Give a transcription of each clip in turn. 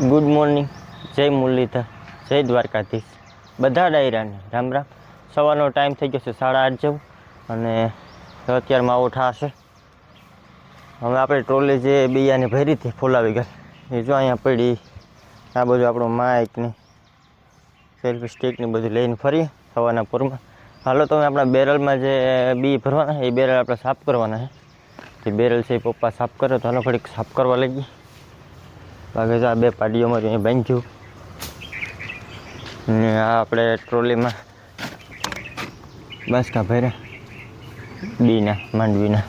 Good morning જય મુરલીધર. જય દ્વારકાધીશ. બધા ડાયરાને રામ રામ. સવારનો ટાઈમ થઈ ગયો છે સાડા આઠ જેવું. અને અત્યારે માવો ઠાશે હવે આપણે ટ્રોલી જે બિયાને ભરી હતી ફોલાવી ગઈ એ જો અહીંયા પડી. આ બધું આપણું માઇકની સેલ્ફી સ્ટિકની બધું લઈને ફરીએ સવારના પૂરમાં. હાલો તમે આપણા બેરલમાં જે બી ભરવાના એ બેરલ આપણે સાફ કરવાના છે. જે બેરલ છે એ પપ્પા સાફ કરે, તો હાલો ઘડીક સાફ કરવા લઈ બાકી આ બે પાડીઓમાં અહીં બાંધ્યું. ને આ આપણે ટ્રોલીમાં બાસકા ભર્યા. બીના, માંડવીના.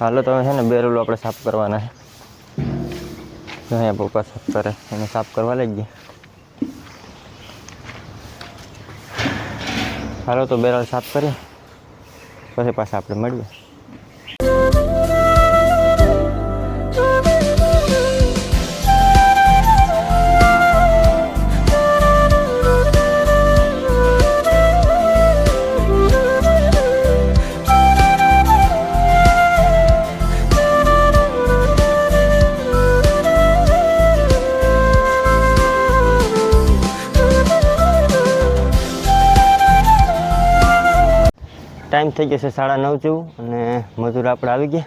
હાલો તમે છે ને બેરલું આપણે સાફ કરવાના છે. અહીંયા પપ્પા સાફ કરે. એને સાફ કરવા લઈ ગયા. હાલો, તો બેરલ સાફ કરીએ પછી પાછા આપણે મળીએ. ટાઈમ થઈ ગયો છે સાડા નવ જેવું. અને મજૂર આપણે આવી ગયા.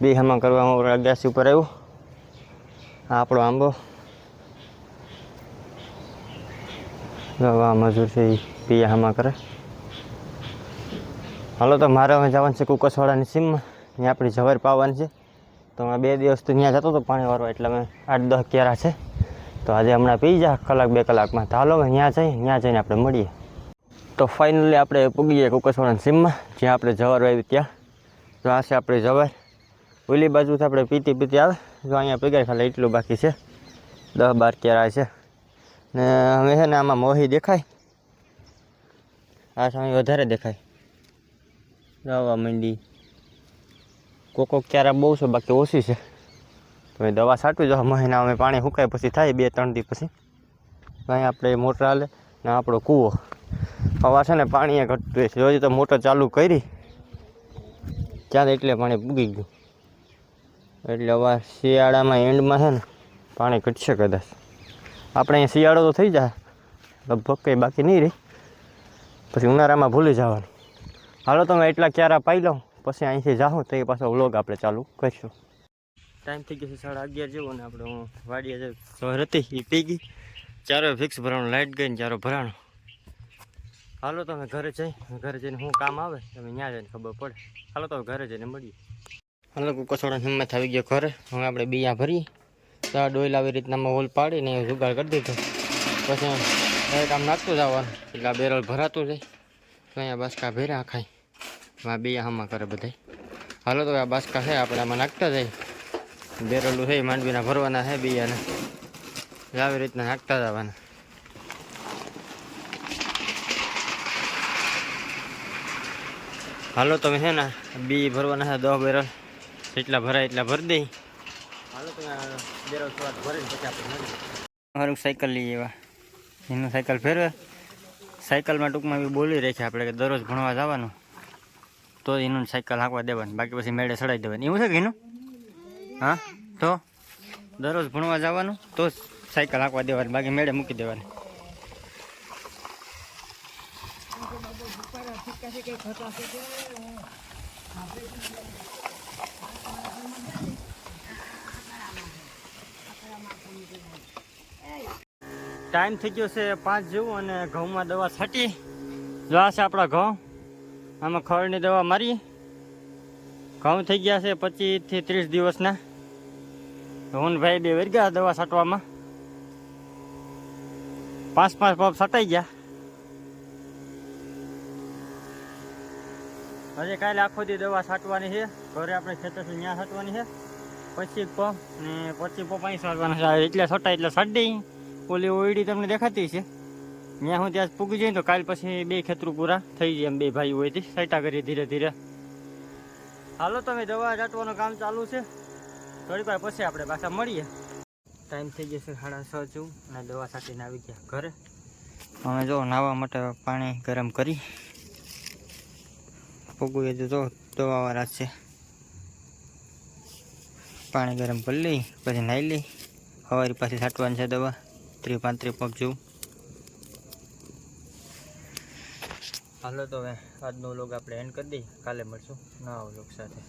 બે હામાં કરવામાં ગેસ ઉપર આવ્યું. આ આપણો આંબો. આ મજૂર છે એ બે હામાં કરે. હાલો, તો મારે હવે જવાનું છે કુકસવાડાની સીમમાં. ત્યાં આપણી જવાર પાવાની છે. તો મેં બે દિવસ તો ત્યાં જતો હતો પાણી વાળવા, એટલે અમે આઠ દસ કેરા છે. તો આજે હમણાં પી જા, કલાક બે કલાકમાં. તો હાલો, હવે ત્યાં જઈએ ત્યાં જઈને આપણે મળીએ. તો ફાઇનલી આપણે પૂગી ગયા કુકસવાડાની સીમમાં, જ્યાં આપણે જવાર આવી ત્યાં. તો આ છે આપણે જવાર. ઓલી બાજુથી આપણે પીતી પીતી આવે. જો અહીંયા પીગાય ખાલી એટલું બાકી છે. દસ બાર કેરા છે. ને હવે છે ને આમાં મોહી દેખાય. આ સમય વધારે દેખાય. દવા મંડી. કોકો ક્યારા બહુ છે, બાકી ઓછી છે. તો એ દવા છાંટવી જો મહિના અમે પાણી સુકાય પછી થાય બે ત્રણ દી પછી. અહીં આપણે મોટર હાલે ને આપણો કૂવો. હવા છે ને પાણી ઘટતું છે હજી તો મોટર ચાલુ કરી. ત્યાં એટલે પાણી પૂગી ગયું? એટલે હવે શિયાળામાં એન્ડમાં છે ને પાણી ઘટશે કદાચ. આપણે અહીંયા શિયાળો તો થઈ જાય. લગભગ કંઈ બાકી નહીં રહી. પછી ઉનાળામાં ભૂલી જવાનું. હાલો તમે એટલા ક્યારા પાઈ લઉં. પછી અહીંથી જાઉં. તો એ પાછો વ્લોગ આપણે ચાલુ કરીશું. ટાઈમ થઈ ગયો છે સાડા અગિયાર જેવો ને આપણે હું વાડીએ જે સવાર હતી એ પી ગઈ. ચારો ફિક્સ ભરાણું લાઇટ ગઈ ને ચારો ભરાણો. હાલો તમે ઘરે જઈ, ઘરે જઈને શું કામ આવે, તમે ત્યાં જઈને ખબર પડે. હાલો તો ઘરે જઈને મળીએ. હાલો કસોડા હિંમત આવી ગયો ઘરે, હવે આપણે બિયા ભરીએ. ત્યાં ડોયલ આવી રીતના હોલ પાડીને જુગાડ કરી દીધો. પછી ડાયરેક્ટ આમ નાખતું જવાનું, એટલે આ બેરલ ભરાતું જાય તો અહીંયા બાસકા ભેરા ખાય આ બિયા હામાં કરે બધાય. હાલો તો આ બાસકા છે, આપણે આમાં નાખતા જાય બેરલું છે, માંડવીના ભરવાના છે બિયાને. આવી રીતના નાખતા જવાના. હાલો, તમે છે ને બી ભરવાના છે દસ બેરલ જેટલા ભરાય એટલા ભરી દઈ. હાલો, તમે બેરલ મારું સાયકલ લઈ એવા એનું સાયકલ ફેરવે. સાયકલમાં ટૂંકમાં બી બોલી છે આપણે કે દરરોજ ભણવા જવાનું. તો એનું સાયકલ હાંકવા દેવાનું. બાકી પછી મેળે ચડાવી દેવાની. એવું છે કે એનું? હા? તો? દરરોજ ભણવા જવાનું, તો સાયકલ હાંકવા દેવાની. બાકી મેળે મૂકી દેવાની. ટાઈમ થઈ ગયો છે પાંચ જેવું અને ઘઉંમાં દવા છાંટી. જો છે આપણા ઘઉં. આમાં ખળની દવા મારી. ઘઉં થઈ ગયા છે પચીસથી ત્રીસ દિવસના. હું ભાઈ બે વરી ગયા દવા છાંટવામાં. પાંચ પાંચ પંપ છટાઈ ગયા. હજી કાલે આખો દી દવા છાંટવાની છે. ઘરે આપણે ખેતર છે ત્યાં છાંટવાની છે. પછી પંપ ને પછી પંપ અહીં છાંટવાના છે. એટલે છટાય એટલે છાંટી. ઓલી ઓયડી તમને દેખાતી છે. ત્યાં હું ત્યાં પૂગી જઈએ તો કાલ પછી બે ખેતરું પૂરા થઈ જાય એમ બે ભાઈ હોય તે. સાઈટા કરીએ ધીરે ધીરે. હાલો તમે દવા છાંટવાનું કામ ચાલુ છે. થોડીક વાર પછી આપણે પાછા મળીએ. ટાઈમ થઈ જશે સાડા છ જેવું. અને દવા છાંટીને આવી ગયા ઘરે. અમે જો નાવા માટે પાણી ગરમ કરી. પૂગું એ જો દવાવાળા છે પાણી ગરમ કરી લઈ, પછી નાહી લઈ. સવારી પાછી છાંટવાની છે દવા. ત્રી પાંત્રી પગ જેવું. હાલો તો હવે આજનો લોગ આપણે એન્ડ કરી દઈએ. કાલે મળશું નવા લોગ સાથે.